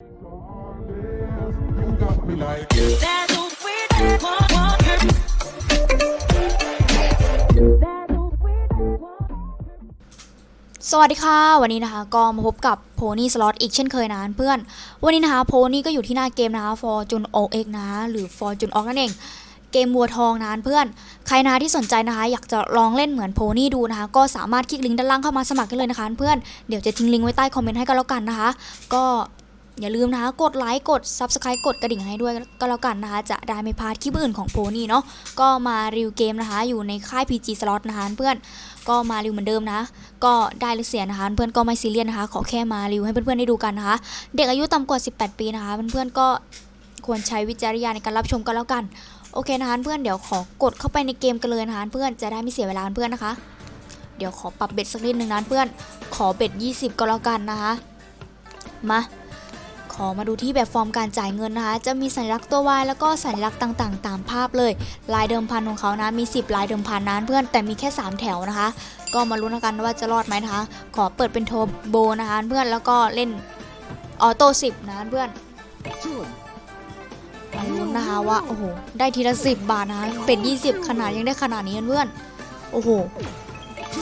สวัสดีค่ะ วันนี้นะคะก็มาพบกับโพนี่สล็อตอีกเช่นเคยนะเพื่อน วันนี้นะคะโพนี่ก็อยู่ที่หน้าเกมนะคะ Fortune OX นะคะหรือ Fortune OX นั่นเองเกมวัวทองนะเพื่อน ใครนะที่สนใจนะคะ อยากจะลองเล่นเหมือนโพนี่ดูนะคะ ก็สามารถคลิกลิงก์ด้านล่างเข้ามาสมัครได้เลยนะคะเพื่อน เดี๋ยวจะทิ้งลิงก์ไว้ใต้คอมเมนต์ให้ก็แล้วกันนะคะ ก็ อย่าลืมนะคะกดไลค์กด Subscribe กดกระดิ่งให้ด้วยก็แล้วกันนะคะ จะได้ไม่พลาดคลิปอื่นของโพนี่เนาะก็มารีวิวเกมนะคะ อยู่ในค่าย PG Slot นะคะเพื่อนก็มารีวิวเหมือนเดิมนะ ก็ได้หรือเสียนะคะ เพื่อนก็ไม่ซีเรียสนะคะ ขอแค่มารีวิวให้เพื่อนๆได้ดูกันนะคะ เด็กอายุต่ำกว่า 18 ปีนะคะ เพื่อนๆก็ควรใช้วิจารณญาณในการรับชมกันแล้วกันโอเคนะคะเพื่อนเดี๋ยวขอกดเข้าไปในเกมกันเลยนะคะเพื่อนจะได้ไม่เสียเวลาเพื่อนนะคะเดี๋ยวขอปรับเบ็ดสักนิดนึงนะเพื่อน ขอเบ็ด 20 ก็แล้วกันนะคะ มา อมาดูที่แบบฟอร์มการจ่ายเงินนะคะ จะมีสัญลักษณ์ตัว Y แล้วก็สัญลักษณ์ต่างๆ ตามภาพเลย ลายเดิมพันของเขานะ มี 10 ลายเดิมพันนั้นเพื่อน แต่มีแค่ 3 แถวนะคะ ก็มาลุ้นกันว่าจะรอดไหมนะคะ ขอเปิดเป็นโทโบนะคะเพื่อน แล้วก็เล่นออโต้10นะเพื่อนมาลุ้นนะคะว่า โอ้โห ได้ทีละ10บาทนะ เป็ด20 ขนาดยังได้ขนาดนี้เพื่อน โอ้โห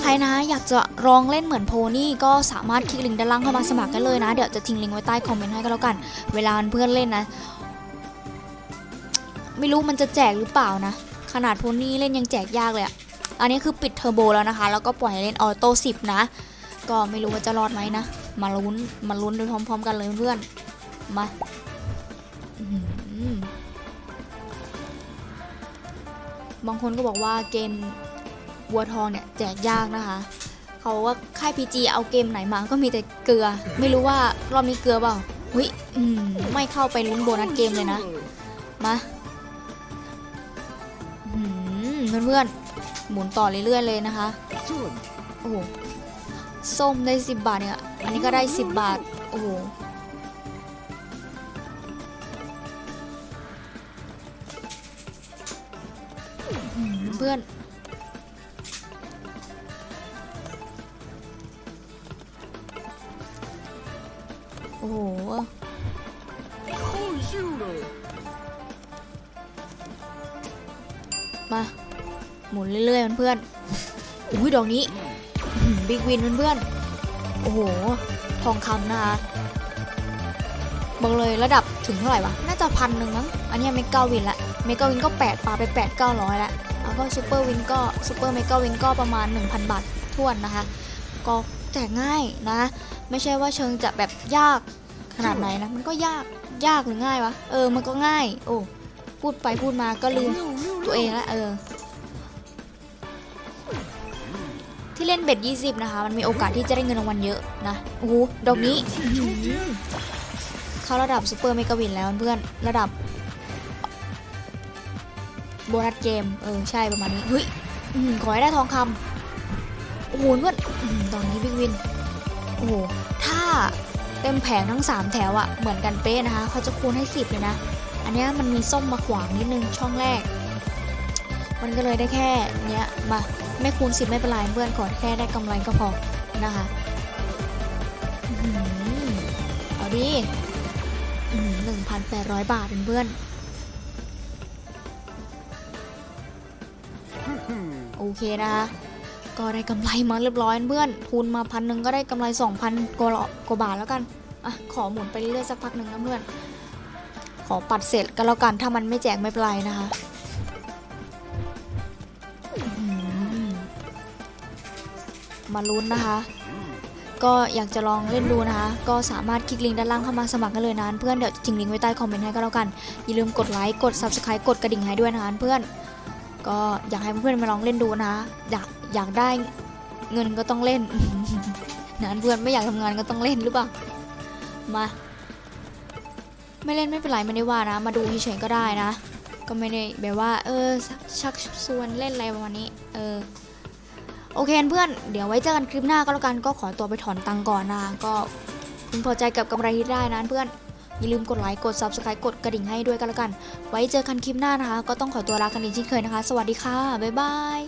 ใครนะอยากจะลองเล่นเหมือนโพนี่ก็สามารถคลิกลิงก์ด้านล่างเข้ามาสมัครกันเลยนะ เดี๋ยวจะทิ้งลิงก์ไว้ใต้คอมเมนต์ให้ก็แล้วกัน เวลาเพื่อนเล่นนะ ไม่รู้มันจะแจกหรือเปล่านะ ขนาดโพนี่เล่นยังแจกยากเลยอะอันนี้คือปิดเทอร์โบแล้วนะคะ แล้วก็ปล่อยให้เล่นออโต้10นะ ก็ไม่รู้ว่าจะรอดไหมนะ มาลุ้น มาลุ้นไปพร้อม ๆ กันเลยเพื่อนมาบางคนก็บอกว่าเกม วัวทองเนี่ยแจกยากนะคะเขาว่าค่าย PG เอาเกมไหนมาก็มีแต่เกลือ ไม่รู้ว่ารอบนี้เกลือเปล่าหุยอืมไม่เข้าไปลุ้นโบนัสเกมเลยนะ มาอื้อหือเพื่อนๆหมุนต่อเรื่อยๆเลยนะคะโอ้โหส้มได้10บาทเนี่ยอันนี้ก็ได้10บาทโอ้โหเพื่อน อ้โหมาหมุนเรื่อยๆเพื่อนๆอุ้ยดอกนี้บิ๊กวินเพื่อนๆ โอ้โห ทองคำนะคะบอกเลยระดับถึงเท่าไหร่วะ น่าจะพันหนึ่งมั้ง อันนี้เมกาวินละเมกาวินก็8ปาไป8 900ละแล้วก็ซูเปอร์วินก็ซูเปอร์เมกาวินก็ประมาณ 1,000 บาททวนนะคะ ก็ แจกง่ายนะ ไม่ใช่ว่าเชิงจะแบบยากขนาดไหนนะ มันก็ยากยากหรือง่ายวะ เออ มันก็ง่าย โอ้ พูดไปพูดมาก็ลืมตัวเองละเออ ที่เล่นเบ็ด20 นะคะ มันมีโอกาสที่จะได้เงินรางวัลเยอะนะ โอ้โห ดอกนี้อื้อหือเข้าระดับซูเปอร์เมกาวินแล้วเพื่อนระดับ โบนัสเกม เออ ใช่ประมาณนี้ เฮ้ยอื้อหือขอให้ได้ทองคำโอ้โหเพื่อนอื้อหือตอนนี้บิ๊กวิน โอ้โห ถ้าเต็มแผงทั้ง 3 แถวอะเหมือนกันเป๊ะนะคะ เขาจะคูณให้ 10 เลยนะ อันเนี้ยมันมีส้มมาขวางนิดนึงช่องแรก มันก็เลยได้แค่เนี้ยมาไม่คูณสิบไม่เป็นไรเพื่อนขอแค่ได้กำไรก็พอนะคะอื้อหือเอาดิหนึ่งพันแปดร้อยบาทเพื่อนโอเคนะคะ ก็ได้กำไรมาเรียบร้อยเพื่อนทุนมาพันหนึ่งก็ได้กำไรสองพันกว่ากว่าบาทแล้วกันอะขอหมุนไปเรื่อยสักพักหนึ่งนะเพื่อน ขอปัดเสร็จก็แล้วกันถ้ามันไม่แจกไม่เป็นไรนะคะมาลุ้นนะคะ ก็อยากจะลองเล่นดูนะคะ ก็สามารถคลิกลิงก์ด้านล่างเข้ามาสมัครกันเลยนะเพื่อนเดี๋ยวทิ้งลิงก์ไว้ใต้คอมเมนต์ให้ก็แล้วกัน อย่าลืมกดไลค์กด subscribe กดกระดิ่งให้ด้วยนะคะเพื่อน ก็อยากให้เพื่อนๆมาลองเล่นดูนะอยาก อยากได้เงินก็ต้องเล่นนะเพื่อนไม่อยากทำงานก็ต้องเล่นหรือเปล่า มา ไม่เล่นไม่เป็นไรไม่ได้ว่านะ มาดูเฉยๆก็ได้นะ ก็ไม่ได้แบบว่า เออชักชวนเล่นอะไรประมาณนี้ เออ โอเคเพื่อน เดี๋ยวไว้เจอกันคลิปหน้าก็แล้วกัน ก็ขอตัวไปถอนตังค์ก่อนนะ ก็พึงพอใจกับกำไรที่ได้นะเพื่อน อย่าลืมกดไลค์ กด subscribe กดกระดิ่งให้ด้วยกันแล้วกัน ไว้เจอกันคลิปหน้านะคะ ก็ต้องขอตัวลากันอีกเช่นเคยนะคะ สวัสดีค่ะ บ๊ายบาย